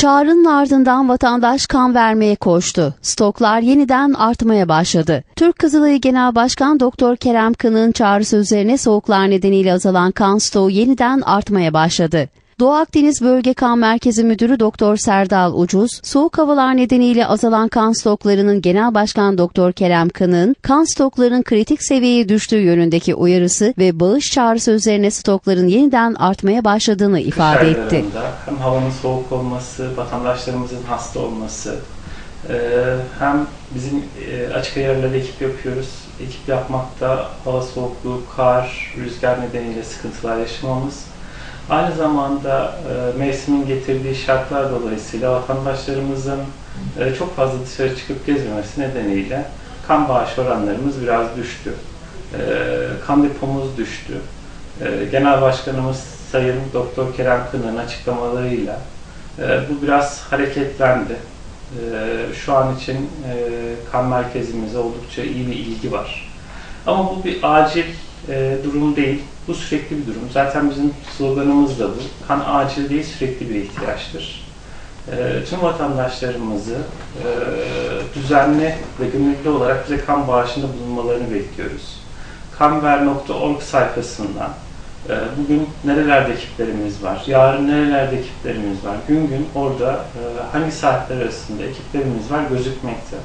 Çağrının ardından vatandaş kan vermeye koştu. Stoklar yeniden artmaya başladı. Türk Kızılayı Genel Başkan Doktor Kerem Kın'ın çağrısı üzerine soğuklar nedeniyle azalan kan stoğu yeniden artmaya başladı. Doğu Akdeniz Bölge Kan Merkezi Müdürü Doktor Serdal Ucuz, soğuk havalar nedeniyle azalan kan stoklarının Genel Başkan Doktor Kerem Kın'ın kan stoklarının kritik seviyeye düştüğü yönündeki uyarısı ve bağış çağrısı üzerine stokların yeniden artmaya başladığını ifade etti. Hem havanın soğuk olması, vatandaşlarımızın hasta olması, e, hem bizim e, açık yerlerde ekip yapıyoruz. Ekip yapmakta hava soğukluğu, kar, rüzgar nedeniyle sıkıntılar yaşamamız. Aynı zamanda e, mevsimin getirdiği şartlar dolayısıyla vatandaşlarımızın e, çok fazla dışarı çıkıp gezmemesi nedeniyle kan bağış oranlarımız biraz düştü. E, kan depomuz düştü. E, Genel Başkanımız Sayın Doktor Kerem Kınık'ın açıklamalarıyla e, bu biraz hareketlendi. E, şu an için e, kan merkezimize oldukça iyi bir ilgi var. Ama bu bir acil e, durum değil. Bu sürekli bir durum. Zaten bizim sloganımız da bu. Kan acil değil, sürekli bir ihtiyaçtır. E, tüm vatandaşlarımızı e, düzenli ve gönüllü olarak bize kan bağışında bulunmalarını bekliyoruz. Kanver.org sayfasından e, bugün nerelerde ekiplerimiz var, yarın nerelerde ekiplerimiz var, gün gün orada e, hangi saatler arasında ekiplerimiz var gözükmekte.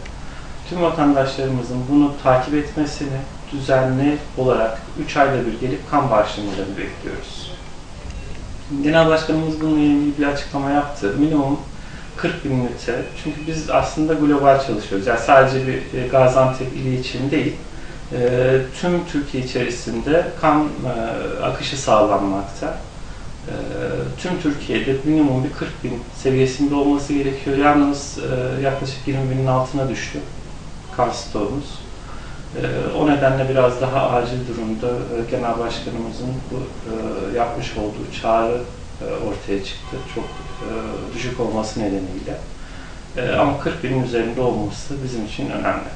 Tüm vatandaşlarımızın bunu takip etmesini düzenli olarak 3 ayda bir gelip kan bağışlamalarını bekliyoruz. Genel Başkanımız bununla ilgili bir açıklama yaptı. Minimum 40 bin ünite. Çünkü biz aslında global çalışıyoruz. Yani sadece bir e, Gaziantep ili için değil, e, tüm Türkiye içerisinde kan e, akışı sağlanmakta. Tüm Türkiye'de minimum bir 40 bin seviyesinde olması gerekiyor. Yalnız yaklaşık 20 binin altına düştü kan stoğumuz. E, o nedenle biraz daha acil durumda e, Genel Başkanımızın bu e, yapmış olduğu çağrı e, ortaya çıktı. Çok düşük olması nedeniyle. Ama 40 binin üzerinde olması bizim için önemli.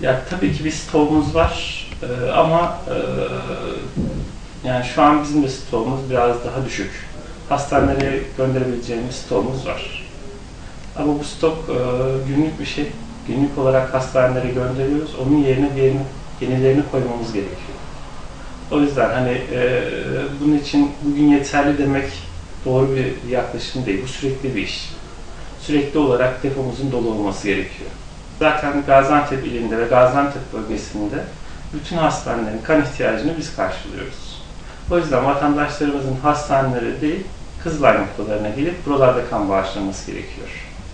Ya tabii ki bir stoğumuz var ama yani şu an bizim de stoğumuz biraz daha düşük. Hastanelere gönderebileceğimiz stoğumuz var. Ama bu stok günlük bir şey. Günlük olarak hastanelere gönderiyoruz. Onun yerine diğerini, yenilerini koymamız gerekiyor. O yüzden hani e, bunun için bugün yeterli demek doğru bir yaklaşım değil. Bu sürekli bir iş. Sürekli olarak depomuzun dolu olması gerekiyor. Zaten Gaziantep ilinde ve Gaziantep bölgesinde bütün hastanelerin kan ihtiyacını biz karşılıyoruz. O yüzden vatandaşlarımızın hastanelere değil, Kızılay noktalarına gelip buralarda kan bağışlaması gerekiyor.